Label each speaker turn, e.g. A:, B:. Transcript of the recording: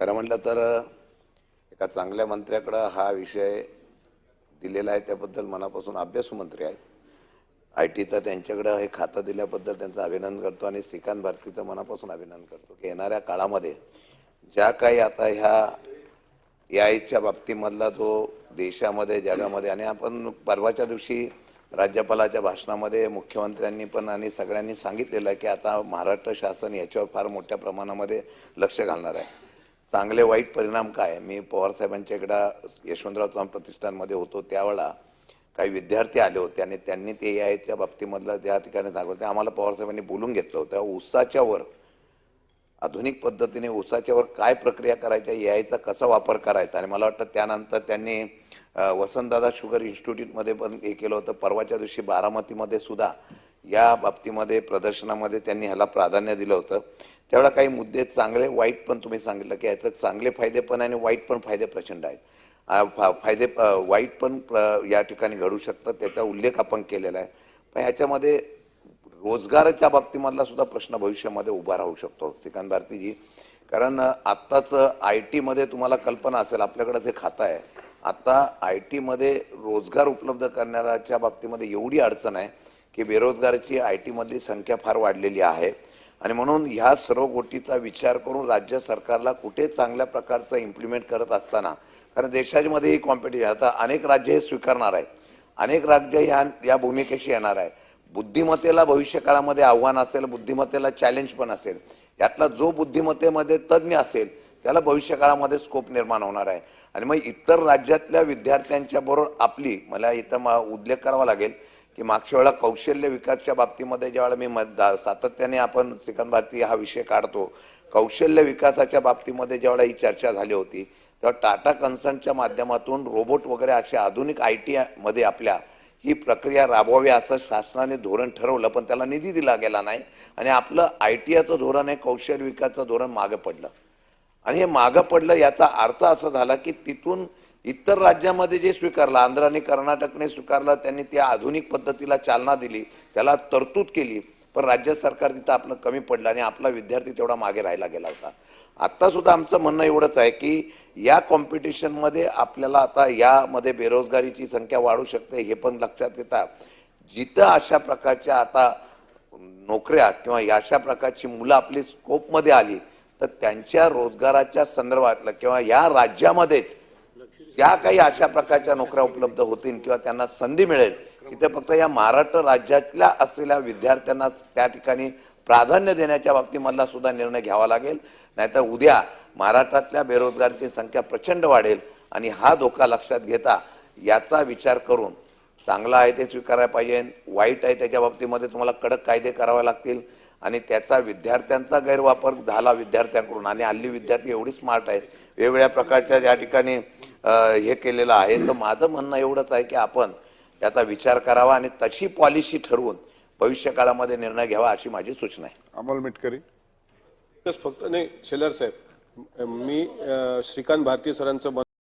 A: खरं म्हटलं तर एका चांगल्या मंत्र्याकडं हा विषय दिलेला आहे त्याबद्दल मनापासून अभ्यासू मंत्री आहेत. आय टीचं त्यांच्याकडं हे खातं दिल्याबद्दल त्यांचं अभिनंदन करतो आणि श्रीकांत भारतीचं मनापासून अभिनंदन करतो की येणाऱ्या काळामध्ये ज्या काही आता ह्या यायच्या बाबतीमधला जो देशामध्ये जगामध्ये आणि आपण परवाच्या दिवशी राज्यपालाच्या भाषणामध्ये मुख्यमंत्र्यांनी पण आणि सगळ्यांनी सांगितलेलं आहे की आता महाराष्ट्र शासन याच्यावर फार मोठ्या प्रमाणामध्ये लक्ष घालणार आहे. चांगले वाईट परिणाम काय? मी पवारसाहेबांच्या इकडं यशवंतराव चव्हाण प्रतिष्ठानमध्ये होतो त्यावेळा काही विद्यार्थी आले होते आणि त्यांनी ते यायच्या बाबतीमधलं त्या ठिकाणी सांगितलं ते आम्हाला पवारसाहेबांनी बोलून घेतलं होतं. उसाच्या वर आधुनिक पद्धतीने उसाच्यावर काय प्रक्रिया करायच्या यायचा कसा वापर करायचा? आणि मला वाटतं त्यानंतर त्यांनी वसंतदादा शुगर इन्स्टिट्यूटमध्ये पण हे केलं होतं. परवाच्या दिवशी बारामतीमध्ये सुद्धा या बाबतीमध्ये प्रदर्शनामध्ये त्यांनी ह्याला प्राधान्य दिलं होतं. तेवढा काही मुद्दे चांगले वाईट पण तुम्ही सांगितलं की याच्यात चांगले फायदे पण आणि वाईट पण फायदे प्रचंड आहेत. फा- फायदे वाईट पण प्र- या ठिकाणी घडू शकतात त्याचा उल्लेख आपण केलेला आहे. पण ह्याच्यामध्ये रोजगाराच्या बाबतीमधला सुद्धा प्रश्न भविष्यामध्ये उभा राहू शकतो श्रीकांत भारतीजी. कारण आत्ताच आय टीमध्ये तुम्हाला कल्पना असेल आपल्याकडं जे खातं आहे आत्ता आय टीमध्ये रोजगार उपलब्ध करणाऱ्याच्या बाबतीमध्ये एवढी अडचण आहे की बेरोजगाराची आय टीमधली संख्या फार वाढलेली आहे. आणि म्हणून ह्या सर्व गोष्टीचा विचार करून राज्य सरकारला कुठे चांगल्या प्रकारचं इम्प्लिमेंट करत असताना कारण देशामध्ये ही कॉम्पिटिशन आता अनेक राज्य हे स्वीकारणार आहेत. अनेक राज्य ह्या या भूमिकेशी येणार आहे बुद्धिमत्तेला भविष्यकाळामध्ये आव्हान असेल बुद्धिमत्तेला चॅलेंज पण असेल. यातला जो बुद्धिमत्तेमध्ये तज्ज्ञ असेल त्याला भविष्यकाळामध्ये स्कोप निर्माण होणार आहे. आणि मग इतर राज्यातल्या विद्यार्थ्यांच्या बरोबर आपली मला इथं उल्लेख करावा लागेल. की मागच्या वेळा कौशल्य विकासच्या बाबतीमध्ये ज्यावेळेला मी मत- दा- सातत्याने आपण श्रीकांत भारती हा विषय काढतो कौशल्य विकासाच्या बाबतीमध्ये ज्यावेळेला ही चर्चा झाली होती तेव्हा टाटा कन्सर्नच्या माध्यमातून रोबोट वगैरे असे आधुनिक आय टी मध्ये आपल्या ही प्रक्रिया राबवावी असं शासनाने धोरण ठरवलं पण त्याला निधी दिला गेला नाही आणि आपलं आय टी आयचं धोरण आहे कौशल्य विकासाचं धोरण मागं पडलं. आणि हे मागं पडलं याचा अर्थ असा झाला की तिथून इतर राज्यामध्ये जे स्वीकारलं आंध्र आणि कर्नाटकने स्वीकारलं त्यांनी त्या आधुनिक पद्धतीला चालना दिली त्याला तरतूद केली पण राज्य सरकार तिथं आपलं कमी पडलं आणि आपला विद्यार्थी तेवढा मागे राहिला गेला होता. आत्ता सुद्धा आमचं म्हणणं एवढंच आहे की या कॉम्पिटिशनमध्ये आपल्याला आता यामध्ये बेरोजगारीची संख्या वाढू शकते हे पण लक्षात घेता. जिथं अशा प्रकारच्या आता नोकऱ्या किंवा अशा प्रकारची मुलं आपली स्कोपमध्ये आली तर त्यांच्या रोजगाराच्या संदर्भातलं किंवा या राज्यामध्येच ज्या काही अशा प्रकारच्या नोकऱ्या उपलब्ध होतील किंवा त्यांना संधी मिळेल तिथे फक्त या महाराष्ट्र राज्यातल्या असलेल्या विद्यार्थ्यांना त्या ठिकाणी प्राधान्य देण्याच्या बाबतीमधला सुद्धा निर्णय घ्यावा लागेल. नाहीतर उद्या महाराष्ट्रातल्या बेरोजगाराची संख्या प्रचंड वाढेल आणि हा धोका लक्षात घेता याचा विचार करून चांगला आहे ते स्वीकारायला पाहिजे वाईट आहे त्याच्या बाबतीमध्ये तुम्हाला कडक कायदे करावे लागतील आणि त्याचा विद्यार्थ्यांचा गैरवापर झाला विद्यार्थ्यांकडून आणि हल्ली विद्यार्थी एवढी स्मार्ट आहेत. वेगवेगळ्या प्रकारच्या ज्या ठिकाणी हे केलेलं आहे. तर माझं म्हणणं एवढंच आहे की आपण याचा विचार करावा आणि तशी पॉलिसी ठरवून भविष्य काळामध्ये निर्णय घ्यावा अशी माझी सूचना आहे.
B: अमोल मिटकरी.
C: फक्त नाही शेलार साहेब मी श्रीकांत भारती सरांचं